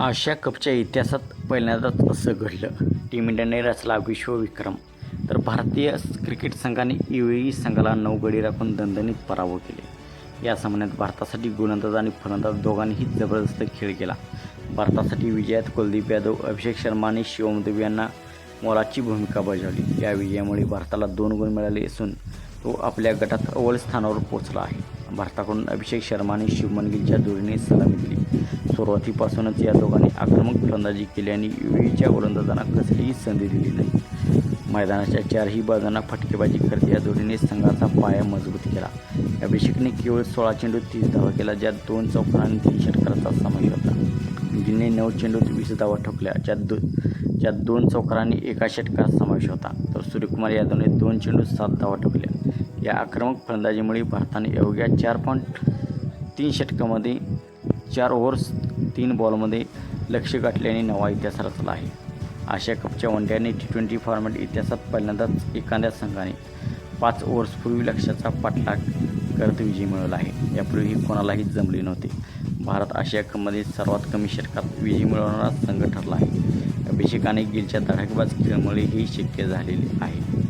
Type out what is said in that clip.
आशिया कपच्या इतिहासात पहिल्यांदाच असं घडलं. टीम इंडियाने रचला विश्वविक्रम तर भारतीय क्रिकेट संघाने युएई संघाला नऊ गडी राखून दणदणीत पराभव केले. या सामन्यात भारतासाठी गोलंदाज आणि फलंदाज दोघांनीही जबरदस्त खेळ केला. भारतासाठी विजयात कुलदीप यादव अभिषेक शर्मा आणि शिवम यांना मोलाची भूमिका बजावली. या विजयामुळे भारताला दोन गुण मिळाले असून तो आपल्या गटात अव्वल स्थानावर पोहोचला आहे. भारताकडून अभिषेक शर्मा आणि शुभमन गिलच्या जोडीने सलामी दिली. सुरुवातीपासूनच या दोघांनी आक्रमक फलंदाजी केली आणि युएईच्या गोलंदाजांना कसलीही संधी दिली नाही. मैदानाच्या चारही बाजूंना फटकेबाजी करत या जोडीने संघाचा पाया मजबूत केला. अभिषेकने केवळ सोळा चेंडू तीस धावा केला ज्यात दोन चौकार आणि तीन षटकाराचा समावेश होता. गिलने नऊ चेंडूत वीस धावा ठोकल्या ज्यात दो ज्यात दोन चौकारांनी एका षटकात समावेश होता. तर सूर्यकुमार यादवने दोन चेंडूत सात धावा ठोकल्या. या आक्रमक फलंदाजीमुळे भारताने अवघ्या चार पॉईंट तीन षटकामध्ये चार ओव्हर्स तीन बॉलमध्ये लक्ष गाठल्याने नवा इतिहास रचला आहे. आशिया कपच्या वन टी ट्वेंटी फॉर्मॅट इतिहासात पहिल्यांदाच एखाद्या संघाने पाच ओव्हर्सपूर्वी लक्ष्याचा पाठलाग करत विजय मिळवला आहे. यापूर्वी कोणालाही जमले नव्हते. भारत आशिया कपमध्ये सर्वात कमी षटकात विजय मिळवणारा संघ ठरला आहे. अभिषेकाने गिलच्या धडाकेबाज खेळमुळे हे शक्य झालेले आहे.